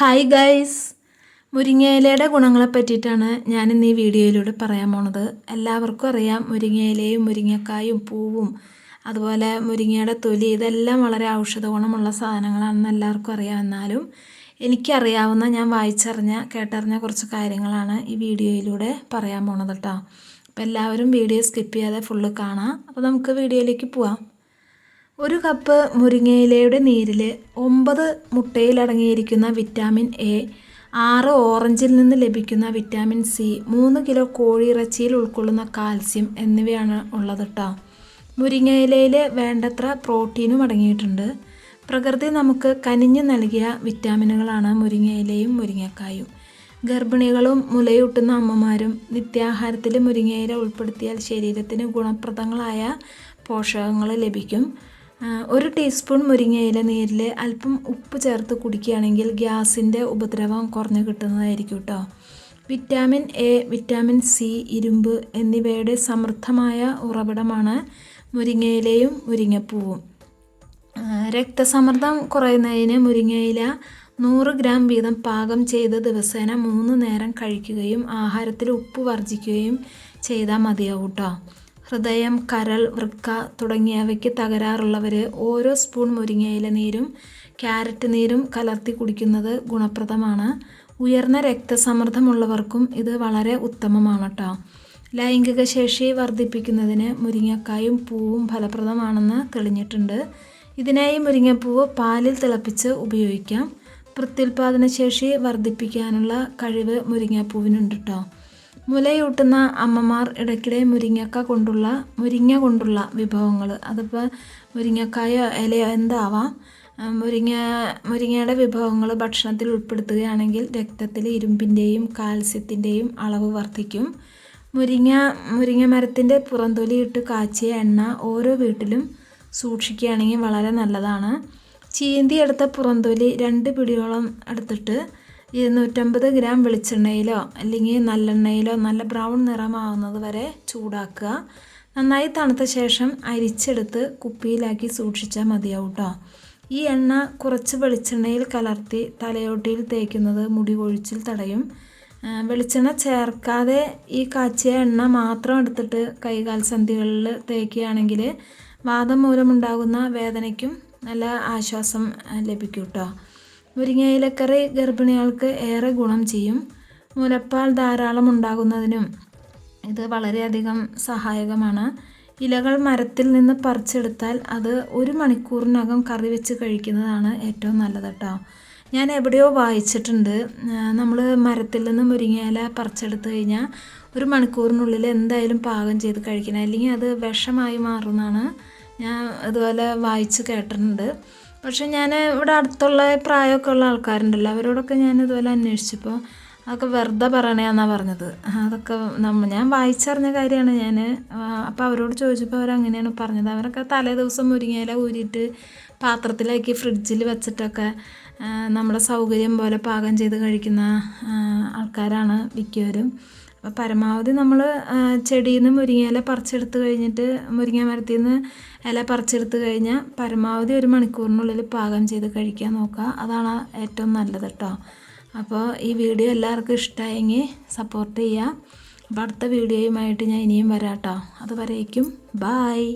Hi guys മുരിങ്ങയിലയുടെ ഗുണങ്ങളെ പറ്റിയിട്ടാണ് ഞാൻ ഇന്ന് ഈ വീഡിയോയിലൂടെ പറയാൻ പോണത്. എല്ലാവർക്കും അറിയാം മുരിങ്ങയിലയും മുരിങ്ങക്കായും പൂവും അതുപോലെ മുരിങ്ങയുടെ തൊലി ഇതെല്ലാം വളരെ ഔഷധ ഗുണമുള്ള സാധനങ്ങളാണെന്ന് എല്ലാവർക്കും അറിയാം. എന്നാലും എനിക്കറിയാവുന്ന ഞാൻ വായിച്ചറിഞ്ഞ കേട്ടറിഞ്ഞ കുറച്ച് കാര്യങ്ങളാണ് ഈ വീഡിയോയിലൂടെ പറയാൻ പോണത് കേട്ടോ അപ്പോൾ എല്ലാവരും വീഡിയോ സ്കിപ്പ് ചെയ്യാതെ ഫുള്ള് കാണാം. അപ്പോൾ നമുക്ക് വീഡിയോയിലേക്ക് പോവാം. ഒരു കപ്പ് മുരിങ്ങയിലയുടെ നീരിൽ ഒമ്പത് മുട്ടയിലടങ്ങിയിരിക്കുന്ന വിറ്റാമിൻ എ ആറ് ഓറഞ്ചിൽ നിന്ന് ലഭിക്കുന്ന വിറ്റാമിൻ സി മൂന്ന് കിലോ കോഴിയിറച്ചിയിൽ ഉൾക്കൊള്ളുന്ന കാൽസ്യം എന്നിവയാണ് ഉള്ളത് കേട്ടോ മുരിങ്ങയിലയിൽ വേണ്ടത്ര പ്രോട്ടീനും അടങ്ങിയിട്ടുണ്ട്. പ്രകൃതി നമുക്ക് കനിഞ്ഞു നൽകിയ വിറ്റാമിനുകളാണ് മുരിങ്ങയിലയും മുരിങ്ങക്കായും. ഗർഭിണികളും മുലയൂട്ടുന്ന അമ്മമാരും നിത്യാഹാരത്തിൽ മുരിങ്ങയില ഉൾപ്പെടുത്തിയാൽ ശരീരത്തിന് ഗുണപ്രദങ്ങളായ പോഷകങ്ങൾ ലഭിക്കും. ഒരു ടീസ്പൂൺ മുരിങ്ങയില നീരിൽ അല്പം ഉപ്പ് ചേർത്ത് കുടിക്കുകയാണെങ്കിൽ ഗ്യാസിന്റെ ഉപദ്രവം കുറഞ്ഞു കിട്ടുന്നതായിരിക്കും കേട്ടോ. വിറ്റാമിൻ എ വിറ്റാമിൻ സി ഇരുമ്പ് എന്നിവയുടെ സമൃദ്ധമായ ഉറവിടമാണ് മുരിങ്ങയിലയും മുരിങ്ങപ്പൂവും. രക്തസമ്മർദ്ദം കുറയുന്നതിന് മുരിങ്ങയില നൂറ് ഗ്രാം വീതം പാകം ചെയ്ത് ദിവസേന മൂന്ന് നേരം കഴിക്കുകയും ആഹാരത്തിൽ ഉപ്പ് വർജിക്കുകയും ചെയ്താൽ മതിയാവും കേട്ടോ. ഹൃദയം കരൾ വൃക്ക തുടങ്ങിയവയ്ക്ക് തകരാറുള്ളവർ ഓരോ സ്പൂൺ മുരിങ്ങയില നീരും ക്യാരറ്റ് നീരും കലർത്തി കുടിക്കുന്നത് ഗുണപ്രദമാണ്. ഉയർന്ന രക്തസമ്മർദ്ദമുള്ളവർക്കും ഇത് വളരെ ഉത്തമമാണ് കേട്ടോ ലൈംഗിക ശേഷി വർദ്ധിപ്പിക്കുന്നതിന് മുരിങ്ങക്കായും പൂവും ഫലപ്രദമാണെന്ന് തെളിഞ്ഞിട്ടുണ്ട്. ഇതിനായി മുരിങ്ങപ്പൂവ് പാലിൽ തിളപ്പിച്ച് ഉപയോഗിക്കാം. പ്രത്യുൽപാദന ശേഷി വർദ്ധിപ്പിക്കാനുള്ള കഴിവ് മുരിങ്ങപ്പൂവിനുണ്ട് കേട്ടോ മുലയൂട്ടുന്ന അമ്മമാർ ഇടയ്ക്കിടെ മുരിങ്ങക്ക കൊണ്ടുള്ള മുരിങ്ങ കൊണ്ടുള്ള വിഭവങ്ങൾ അതിപ്പോൾ മുരിങ്ങക്കായോ ഇലയോ എന്താവാം. മുരിങ്ങ മുരിങ്ങയുടെ വിഭവങ്ങൾ ഭക്ഷണത്തിൽ ഉൾപ്പെടുത്തുകയാണെങ്കിൽ രക്തത്തിൽ ഇരുമ്പിന്റെയും കാൽസ്യത്തിന്റെയും അളവ് വർദ്ധിക്കും. മുരിങ്ങ മുരിങ്ങ മരത്തിന്റെ പുറന്തൊലിയിട്ട് കാച്ചിയ എണ്ണ ഓരോ വീട്ടിലും സൂക്ഷിക്കുകയാണെങ്കിൽ വളരെ നല്ലതാണ്. ചീന്തി എടുത്ത പുറന്തൊലി രണ്ട് പിടിയോളം എടുത്തിട്ട് ഇരുന്നൂറ്റമ്പത് ഗ്രാം വെളിച്ചെണ്ണയിലോ അല്ലെങ്കിൽ നല്ലെണ്ണയിലോ നല്ല ബ്രൗൺ നിറമാവുന്നത് വരെ ചൂടാക്കുക. നന്നായി തണുത്ത ശേഷം അരിച്ചെടുത്ത് കുപ്പിയിലാക്കി സൂക്ഷിച്ചാൽ മതിയാവും കേട്ടോ ഈ എണ്ണ കുറച്ച് വെളിച്ചെണ്ണയിൽ കലർത്തി തലയോട്ടിയിൽ തേക്കുന്നത് മുടി കൊഴിച്ചിൽ തടയും. വെളിച്ചെണ്ണ ചേർക്കാതെ ഈ കാച്ചിയ എണ്ണ മാത്രം എടുത്തിട്ട് കൈകാൽ സന്ധികളിൽ തേക്കുകയാണെങ്കിൽ വാദം മൂലമുണ്ടാകുന്ന വേദനയ്ക്കും നല്ല ആശ്വാസം ലഭിക്കും കേട്ടോ മുരിങ്ങയിലക്കറി ഗർഭിണികൾക്ക് ഏറെ ഗുണം ചെയ്യും. മുലപ്പാൽ ധാരാളം ഉണ്ടാകുന്നതിനും ഇത് വളരെയധികം സഹായകമാണ്. ഇലകൾ മരത്തിൽ നിന്ന് പറിച്ചെടുത്താൽ അത് ഒരു മണിക്കൂറിനകം കറി വെച്ച് കഴിക്കുന്നതാണ് ഏറ്റവും നല്ലത് കേട്ടോ. ഞാൻ എവിടെയോ വായിച്ചിട്ടുണ്ട്. നമ്മൾ മരത്തിൽ നിന്ന് മുരിങ്ങയില പറിച്ചെടുത്ത് കഴിഞ്ഞാൽ ഒരു മണിക്കൂറിനുള്ളിൽ എന്തായാലും പാകം ചെയ്ത് കഴിക്കണം. അല്ലെങ്കിൽ അത് വിഷമായി മാറുമെന്നാണ് ഞാൻ അതുപോലെ വായിച്ച് കേട്ടിട്ടുണ്ട്. പക്ഷെ ഞാൻ ഇവിടെ അടുത്തുള്ള പ്രായമൊക്കെ ഉള്ള ആൾക്കാരുണ്ടല്ലോ. അവരോടൊക്കെ ഞാൻ ഇതുപോലെ അന്വേഷിച്ചപ്പോൾ അതൊക്കെ വെറുതെ പറയണേന്നാണ് പറഞ്ഞത്. അതൊക്കെ നമ്മ ഞാൻ വായിച്ചറിഞ്ഞ കാര്യമാണ് ഞാൻ അപ്പോൾ അവരോട് ചോദിച്ചപ്പോൾ അവരങ്ങനെയാണ് പറഞ്ഞത്. അവരൊക്കെ തലേ ദിവസം മുരിങ്ങയില ഊരിയിട്ട് പാത്രത്തിലാക്കി ഫ്രിഡ്ജിൽ വെച്ചിട്ടൊക്കെ നമ്മുടെ സൗകര്യം പോലെ പാകം ചെയ്ത് കഴിക്കുന്ന ആൾക്കാരാണ് മിക്കവരും. അപ്പോൾ പരമാവധി നമ്മൾ ചെടിയിൽ നിന്ന് മുരിങ്ങയില പറിച്ചെടുത്ത് കഴിഞ്ഞിട്ട് മുരിങ്ങ മരത്തിൽ നിന്ന് ഇല പറിച്ചെടുത്ത് കഴിഞ്ഞാൽ പരമാവധി ഒരു മണിക്കൂറിനുള്ളിൽ പാകം ചെയ്ത് കഴിക്കാൻ നോക്കുക. അതാണ് ഏറ്റവും നല്ലത് കേട്ടോ അപ്പോൾ ഈ വീഡിയോ എല്ലാവർക്കും ഇഷ്ടമായെങ്കിൽ സപ്പോർട്ട് ചെയ്യുക അപ്പോൾ അടുത്ത വീഡിയോയുമായിട്ട് ഞാൻ ഇനിയും വരാം കേട്ടോ അതുവരേക്കും ബായ്